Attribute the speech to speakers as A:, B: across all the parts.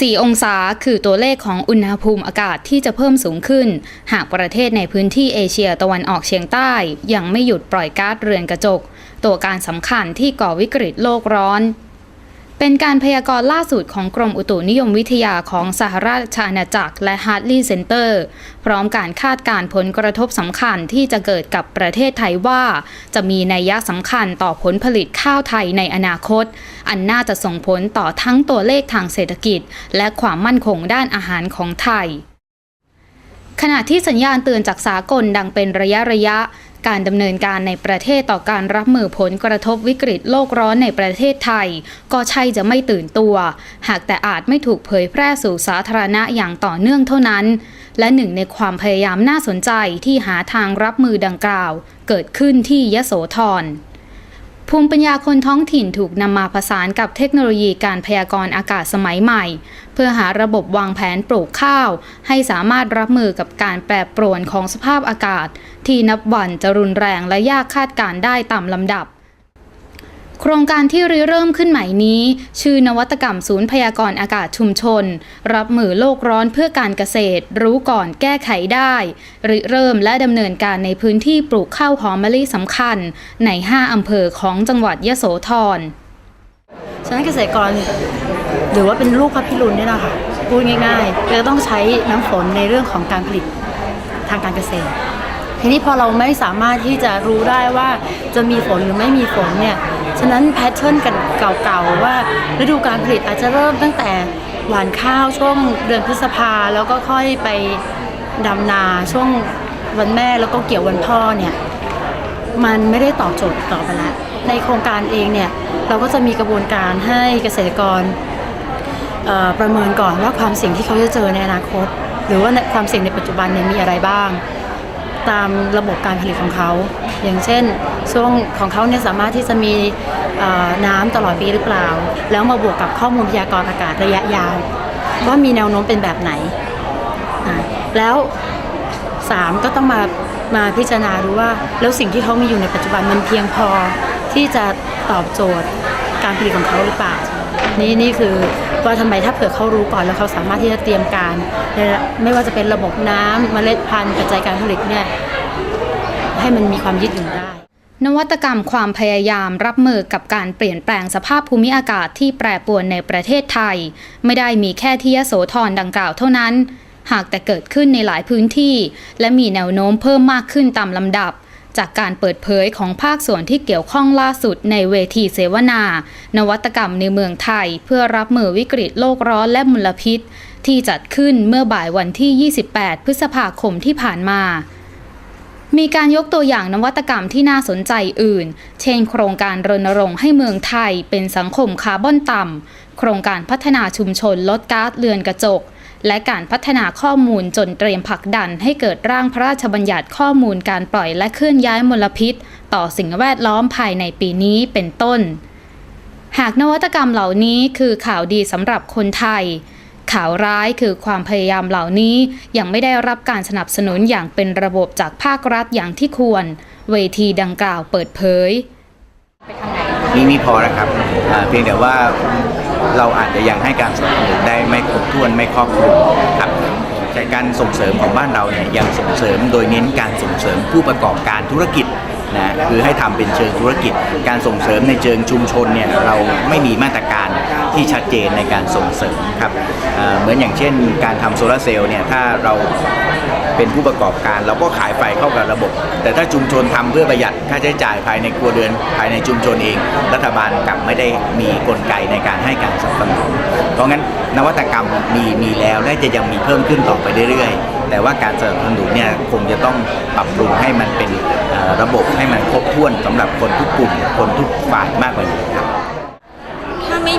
A: 4 องศาคือตัวเลขของอุณหภูมิอากาศที่จะเพิ่มสูงขึ้น หากประเทศในพื้นที่เอเชียตะวันออกเฉียงใต้ ยังไม่หยุดปล่อยก๊าซเรือนกระจก ตัวการสำคัญที่ก่อวิกฤตโลกร้อน เป็นการพยากรณ์ล่าสุดของกรมอุตุนิยมวิทยาของสหราชอาณาจักรและฮาร์ดลีย์เซ็นเตอร์ พร้อมการคาดการณ์ผลกระทบสำคัญที่จะเกิดกับประเทศไทยว่า จะมีนัยยะสำคัญต่อผลผลิตข้าวไทยในอนาคต อันน่าจะส่งผลต่อทั้งตัวเลขทางเศรษฐกิจ และความมั่นคงด้านอาหารของไทยขณะที่สัญญาณเตือนจากสากลดังเป็นระยะระยะ การดำเนินการในประเทศต่อการรับมือผลกระทบวิกฤตโลกร้อนในประเทศไทย ก็ใช่จะไม่ตื่นตัว หากแต่อาจไม่ถูกเผยแพร่สู่สาธารณะอย่างต่อเนื่องเท่านั้น และหนึ่งในความพยายามน่าสนใจที่หาทางรับมือดังกล่าว เกิดขึ้นที่ยโสธร ภูมิปัญญาคนท้องถิ่นถูกนำมาผสานกับเทคโนโลยีการพยากรณ์อากาศสมัยใหม่ เพื่อหาระบบวางแผนปลูกข้าว ให้สามารถรับมือกับการแปรปรวนของสภาพอากาศ ที่นับวันจะรุนแรงและยากคาดการได้ตามลำดับ โครงการที่ริเริ่มขึ้นใหม่นี้ ชื่อนวัตกรรมศูนย์พยากรณ์อากาศชุมชน รับมือโลกร้อนเพื่อการเกษตร รู้ก่อนแก้ไขได้ริเริ่มและดำเนินการในพื้นที่ปลูกข้าวหอมมะลิสำคัญ ใน 5 อำเภอของจังหวัดยโสธร
B: ฉะนั้นเกษตรกรหรือว่าเป็นลูกพระพิรุณเนี่ยนะคะพูดง่ายๆเราต้องใช้น้ำฝนในเรื่องของการผลิตทางการเกษตรทีนี้พอเราไม่สามารถที่จะรู้ได้ว่าจะมีฝนหรือไม่มีฝนเนี่ย ฉะนั้นแพทเทิร์นกันเก่าๆว่าฤดูการผลิตอาจจะเริ่มตั้งแต่หวานข้าวช่วงเดือนพฤษภาแล้วก็ค่อยไปดำนาช่วงวันแม่แล้วก็เกี่ยววันพ่อเนี่ยมันไม่ได้ตอบโจทย์ต่อไปแล้วในโครงการเองเนี่ยเราก็จะมีกระบวนการให้เกษตรกรประเมินก่อนว่าความเสี่ยงที่เขาจะเจอในอนาคต หรือว่าความเสี่ยงในปัจจุบันเนี่ยมีอะไรบ้าง ตามระบบการผลิตของเขา อย่างเช่น ช่วงของเขาเนี่ยสามารถที่จะมีน้ำตลอดปีหรือเปล่า แล้วมาบวกกับข้อมูลพยากรณ์อากาศระยะยาวว่ามีแนวโน้มเป็นแบบไหน แล้วสามก็ต้องมามาพิจารณาดูว่า แล้วสิ่งที่เขามีอยู่ในปัจจุบันมันเพียงพอที่จะตอบโจทย์การผลิตของเขาหรือเปล่า นี่นี่คือ ว่าทำไมถ้าเผื่อเขารู้ก่อนแล้วเขาสามารถที่จะเตรียมการ ไม่ว่าจะเป็นระบบน้ำเมล็ดพันธุ์ปัจจัยการผลิตเนี่ยให้มันมีความยืดหยุ่นได้
A: นวัตกรรมความพยายามรับมือกับการเปลี่ยนแปลงสภาพภูมิอากาศที่แปรปรวนในประเทศไทย ไม่ได้มีแค่ที่ยโสธรดังกล่าวเท่านั้น หากแต่เกิดขึ้นในหลายพื้นที่ และมีแนวโน้มเพิ่มมากขึ้นตามลำดับ จากการเปิดเผยของภาคส่วนที่เกี่ยวข้องล่าสุดในเวทีเสวนานวัตกรรมในเมืองไทย เพื่อรับมือวิกฤตโลกร้อนและมลพิษ ที่จัดขึ้นเมื่อบ่ายวันที่ 28 พฤษภาคมที่ผ่านมามีการยกตัวอย่างนวัตกรรมที่น่าสนใจอื่น เช่น โครงการรณรงค์ให้เมืองไทยเป็นสังคมคาร์บอนต่ำ โครงการพัฒนาชุมชนลดก๊าซเรือนกระจก และการพัฒนาข้อมูลจนเตรียมผลักดันให้เกิดร่างพระราชบัญญัติข้อมูลการปล่อยและเคลื่อนย้ายมลพิษ ต่อสิ่งแวดล้อมภายในปีนี้เป็นต้น หากนวัตกรรมเหล่านี้คือข่าวดีสำหรับคนไทย ข่าวร้ายคือความพยายามเหล่านี้ยังไม่ได้รับการสนับสนุนอย่างเป็นระบบจากภาครัฐอย่างที่ควร เวทีดังกล่าวเปิดเผย
C: นี่นี่พอนะครับอ่าเพียงแต่ว่า เราอาจจะยังให้การสนับสนุนได้ไม่ครบถ้วนไม่ครอบคลุมครับแต่การส่งเสริมของบ้านเราเนี่ยยังส่งเสริมโดยเน้นการส่งเสริมผู้ประกอบการธุรกิจนะคือให้ทำเป็นเชิงธุรกิจ การส่งเสริมในเชิงชุมชนเนี่ยเราไม่มีมาตรการ ที่ชัดเจนในการส่งเสริมครับเหมือนอย่างเช่น การทำโซลาร์เซลล์เนี่ยถ้าเราเป็นผู้ประกอบการเราก็ขายไฟเข้ากับระบบ แต่ถ้าชุมชนทำเพื่อประหยัดค่าใช้จ่ายภายในครัวเรือนภายในชุมชนเอง รัฐบาลกลับไม่ได้มีกลไกในการให้การสนับสนุนเพราะงั้นนวัตกรรมมีมีแล้วและจะยังมีเพิ่มขึ้นต่อไปเรื่อยๆ แต่ว่าการสนับสนุนเนี่ยคงจะต้องปรับปรุงให้มันเป็นระบบให้มันครบถ้วนสำหรับคนทุกกลุ่มคนทุกฝ่ายมากกว่านี้ครับ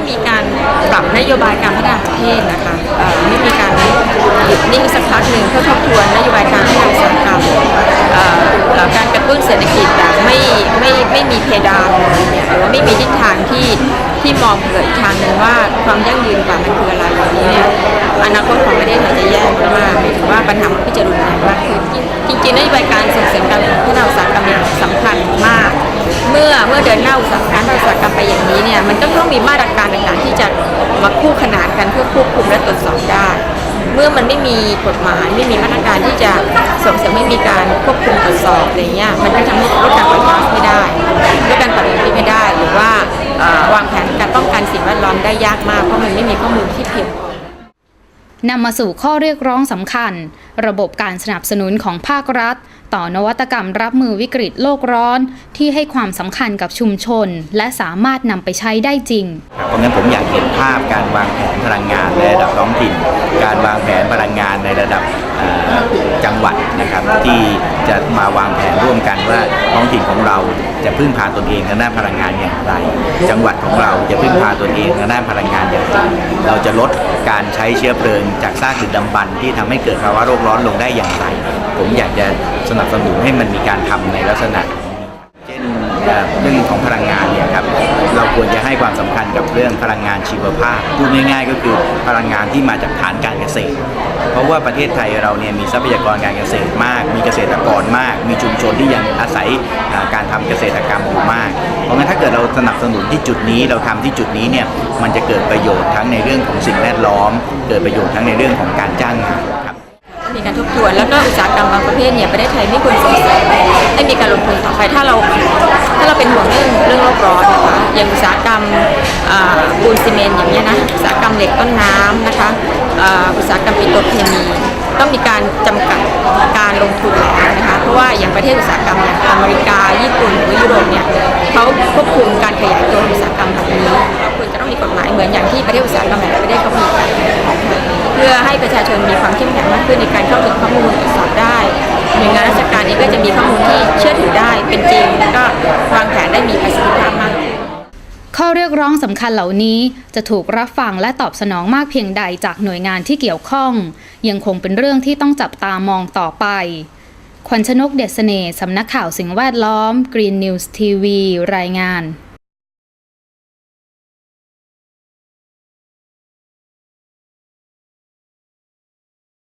D: มีการปรับนโยบายการพัฒนาประเทศนะคะ ไม่มีการหยุดนิ่งสักพักหนึ่งเพื่อทบทวนนโยบายการพัฒนาอุตสาหกรรมการกระตุ้นเศรษฐกิจแบบไม่ไม่ไม่มีเพดานเลยเนี่ยหรือว่าไม่มีทิศทางที่ที่มองเกิดทางหนึ่งว่าความยั่งยืนกว่ามันคืออะไรอย่างนี้เนี่ยอนาคตของประเทศไทยจะแย่มากหมายถึงว่าปัญหามันก็จะรุนแรงมากขึ้นจริงๆนโยบายการส่งเสริมการพัฒนาอุตสาหกรรมเนี่ยสำคัญมาก เมื่อเมื่อเดินหน้าอุตสาหกรรมอุตสาหกรรมไปอย่างนี้เนี่ยมันก็ต้องมีมาตรการต่างๆที่จะ มาคู่ขนานกันเพื่อควบคุมและตรวจสอบได้ เมื่อมันไม่มีกฎหมายไม่มีมาตรการที่จะส่งเสริมให้มีการควบคุมตรวจสอบอะไรเงี้ยมันก็ทำให้ลดการปล่อยก๊าซไม่ได้ลดการปล่อยมลพิษไม่ได้ หรือว่าวางแผนการป้องกันสิ่งแวดล้อมได้ยากมากเพราะมันไม่มีข้อมูลที่เพียงพอ
A: นำมาสู่ข้อเรียกร้องสำคัญ ระบบการสนับสนุนของภาครัฐ ต่อนวัตกรรมรับมือวิกฤตโลกร้อน ที่ให้ความสำคัญกับชุมชน และสามารถนำไปใช้ได้จริง
C: เพราะงั้นผมอยากเห็นภาพการวางแผนพลังงานในระดับท้องถิ่น การวางแผนพลังงานในระดับจังหวัดนะครับที่จะมาวางแผนร่วมกันว่าท้องถิ่นของเราจะพึ่งพาตนเองทางด้านพลังงานอย่างไร จังหวัดของเราจะพึ่งพาตนเองทางด้านพลังงานอย่างไร เราจะลดการใช้เชื้อเพลิงจากซากดึกดำบรรพ์ที่ทำให้เกิดภาวะโลกร้อนลงได้อย่างไร ผมอยากจะสนับสนุนให้มันมีการทำในลักษณะเช่นเอ่อเรื่องของพลังงานเนี่ยครับเราควรจะให้ความสำคัญกับเรื่องพลังงานชีวภาพพูดง่ายๆ ก็คือพลังงานที่มาจากฐานการเกษตร เพราะว่าประเทศไทยเราเนี่ยมีทรัพยากรการเกษตรมาก มีเกษตรกรมาก มีชุมชนที่ยังอาศัยการทำเกษตรกรรมอยู่มาก เพราะงั้นถ้าเกิดเราสนับสนุนที่จุดนี้เราทำที่จุดนี้เนี่ยมันจะเกิดประโยชน์ทั้งในเรื่องของสิ่งแวดล้อม เกิดประโยชน์ทั้งในเรื่องของการจ้างงานครับ
D: มีการทบทวน แล้วก็อุตสาหกรรมบางประเภทเนี่ยประเทศไทยไม่ควรส่งเสริมให้มีการลงทุนต่อไปถ้าเราถ้าเราเป็นห่วงเรื่องเรื่องโลกร้อนนะคะอย่างอุตสาหกรรมปูนซีเมนต์อย่างเงี้ยนะอุตสาหกรรมเหล็กต้นน้ำนะคะอุตสาหกรรมปิโตรเคมีต้องมีการจำกัดการลงทุนแล้วนะคะเพราะว่าอย่างประเทศอุตสาหกรรมอย่างอเมริกา ญี่ปุ่นหรือยุโรปเนี่ยเขาควบคุมการขยายตัวองอุตสาหกรรมแบบนี้เราควรจะต้องมีกฎหมายเหมือนอย่างที่ประเทศอุตสาหกรรมหลายประเทศเขามีกัน เพื่อให้ประชาชนมีความเข้มแข็งมากขึ้นในการเข้าถึงข้อมูลตรวจสอบได้หน่วยงานราชการเองก็จะมีข้อมูลที่เชื่อถือได้เป็นจริง แล้วก็วางแผนได้มีประสิทธิภาพมากขึ้น
A: ข้อเรียกร้องสำคัญเหล่านี้จะถูกรับฟังและตอบสนองมากเพียงใดจากหน่วยงานที่เกี่ยวข้อง ยังคงเป็นเรื่องที่ต้องจับตามองต่อไป ขวัญชนกเดชเสน่ห์สำนักข่าวสิ่งแวดล้อม Green News TV รายงาน